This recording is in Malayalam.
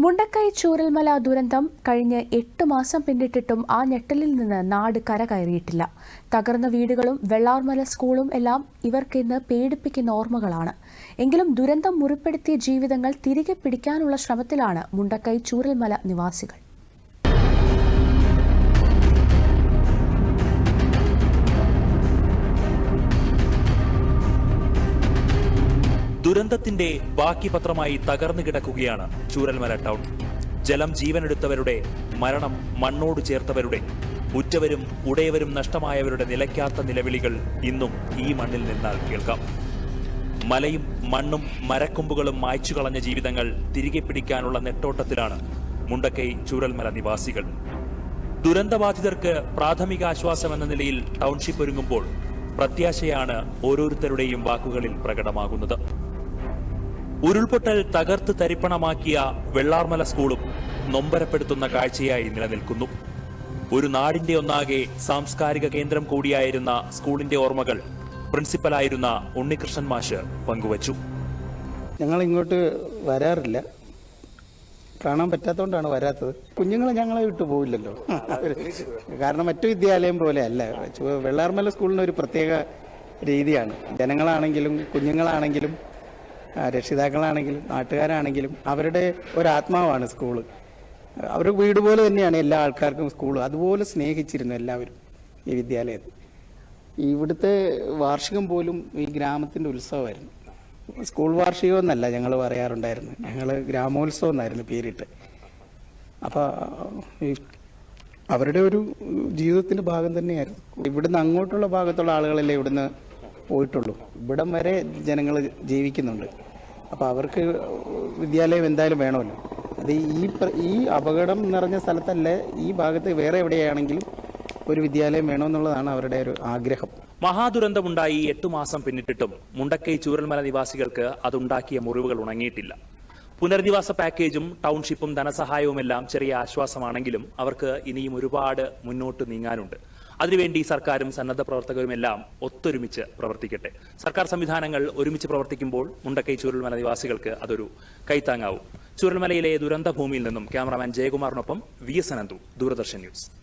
മുണ്ടക്കൈ ചൂരൽമല ദുരന്തം കഴിഞ്ഞ് എട്ട് മാസം പിന്നിട്ടിട്ടും ആ ഞെട്ടലിൽ നിന്ന് നാട് കരകയറിയിട്ടില്ല. തകർന്ന വീടുകളും വെള്ളാർമല സ്കൂളും എല്ലാം ഇവർക്കിന്ന് പേടിപ്പിക്കുന്ന ഓർമ്മകളാണ്. എങ്കിലും ദുരന്തം മുറിപ്പെടുത്തിയ ജീവിതങ്ങൾ തിരികെ പിടിക്കാനുള്ള ശ്രമത്തിലാണ് മുണ്ടക്കൈ ചൂരൽമല നിവാസികൾ. ദുരന്തത്തിന്റെ ബാക്കി പത്രമായി തകർന്നു കിടക്കുകയാണ് ചൂരൽമല ടൗൺ. ജലം ജീവനെടുത്തവരുടെ മരണം മണ്ണോട് ചേർത്തവരുടെ ഉറ്റവരും ഉടയവരും നഷ്ടമായവരുടെ നിലയ്ക്കാത്ത നിലവിളികൾ ഇന്നും ഈ മണ്ണിൽ നിന്നാൽ കേൾക്കാം. മലയും മണ്ണും മരക്കൊമ്പുകളും മായ്ച്ചു കളഞ്ഞ ജീവിതങ്ങൾ തിരികെ പിടിക്കാനുള്ള നെട്ടോട്ടത്തിലാണ് മുണ്ടക്കൈ ചൂരൽമല നിവാസികൾ. ദുരന്തബാധിതർക്ക് പ്രാഥമിക ആശ്വാസം എന്ന നിലയിൽ ടൗൺഷിപ്പ് ഒരുങ്ങുമ്പോൾ പ്രത്യാശയാണ് ഓരോരുത്തരുടെയും വാക്കുകളിൽ പ്രകടമാകുന്നത്. ഉരുൾപൊട്ടൽ തകർത്ത് തരിപ്പണമാക്കിയ വെള്ളാർമല സ്കൂളും നൊമ്പരപ്പെടുത്തുന്ന കാഴ്ചയായി നിലനിൽക്കുന്നു. ഒരു നാടിന്റെ ഒന്നാകെ സാംസ്കാരിക കേന്ദ്രം കൂടിയായിരുന്ന സ്കൂളിന്റെ ഓർമ്മകൾ പ്രിൻസിപ്പലായിരുന്ന ഉണ്ണികൃഷ്ണൻ മാഷ് പങ്കുവച്ചു. ഞങ്ങൾ ഇങ്ങോട്ട് വരാറില്ല. കാണാൻ പറ്റാത്തതുകൊണ്ടാണ് വരാത്തത്. കുഞ്ഞുങ്ങൾ ഞങ്ങളെ വിട്ടു പോവില്ലല്ലോ. കാരണം മറ്റു വിദ്യാലയം പോലെ അല്ല വെള്ളാർമല സ്കൂളിന് ഒരു പ്രത്യേക രീതിയാണ്. ജനങ്ങളാണെങ്കിലും കുഞ്ഞുങ്ങളാണെങ്കിലും രക്ഷിതാക്കളാണെങ്കിലും നാട്ടുകാരാണെങ്കിലും അവരുടെ ഒരു ആത്മാവാണ് സ്കൂൾ. അവരുടെ വീട് പോലെ തന്നെയാണ് എല്ലാ ആൾക്കാർക്കും സ്കൂൾ അതുപോലെ സ്നേഹിച്ചിരുന്നു എല്ലാവരും ഈ വിദ്യാലയത്തിൽ. ഇവിടുത്തെ വാർഷികം പോലും ഈ ഗ്രാമത്തിന്റെ ഉത്സവമായിരുന്നു. സ്കൂൾ വാർഷികം എന്നല്ല ഞങ്ങൾ പറയാറുണ്ടായിരുന്നു ഞങ്ങൾ ഗ്രാമോത്സവം എന്നായിരുന്നു പേരിട്ട് അപ്പോൾ അവരുടെ ഒരു ജീവിതത്തിന്റെ ഭാഗം തന്നെയായിരുന്നു. ഇവിടുന്ന് അങ്ങോട്ടുള്ള ഭാഗത്തുള്ള ആളുകളല്ലേ ഇവിടുന്ന് പോയിട്ടുള്ളൂ. ഇവിടം വരെ ജനങ്ങൾ ജീവിക്കുന്നുണ്ട്. അപ്പോൾ അവർക്ക് വിദ്യാലയം എന്തായാലും വേണമല്ലോ. അത് ഈ ഈ അപകടം നിറഞ്ഞ സ്ഥലത്തല്ല ഈ ഭാഗത്ത് വേറെ എവിടെയാണെങ്കിലും ഒരു വിദ്യാലയം വേണമെന്നുള്ളതാണ് അവരുടെ ഒരു ആഗ്രഹം. മഹാദുരന്തമുണ്ടായി എട്ടു മാസം പിന്നിട്ടിട്ടും മുണ്ടക്കൈ ചൂരൽമല നിവാസികൾക്ക് അതുണ്ടാക്കിയ മുറിവുകൾ ഉണങ്ങിയിട്ടില്ല. പുനരധിവാസ പാക്കേജും ടൗൺഷിപ്പും ധനസഹായവുമെല്ലാം ചെറിയ ആശ്വാസമാണെങ്കിലും അവർക്ക് ഇനിയും ഒരുപാട് മുന്നോട്ട് നീങ്ങാനുണ്ട്. അതിനുവേണ്ടി സർക്കാരും സന്നദ്ധ പ്രവർത്തകരുമെല്ലാം ഒത്തൊരുമിച്ച് പ്രവർത്തിക്കട്ടെ. സർക്കാർ സംവിധാനങ്ങൾ ഒരുമിച്ച് പ്രവർത്തിക്കുമ്പോൾ മുണ്ടക്കൈ ചൂരൽമല നിവാസികൾക്ക് അതൊരു കൈത്താങ്ങാവും. ചൂരൽമലയിലെ ദുരന്ത ഭൂമിയിൽ നിന്നും cameraman ജയകുമാറിനൊപ്പം V S Ananthu Doordarshan news.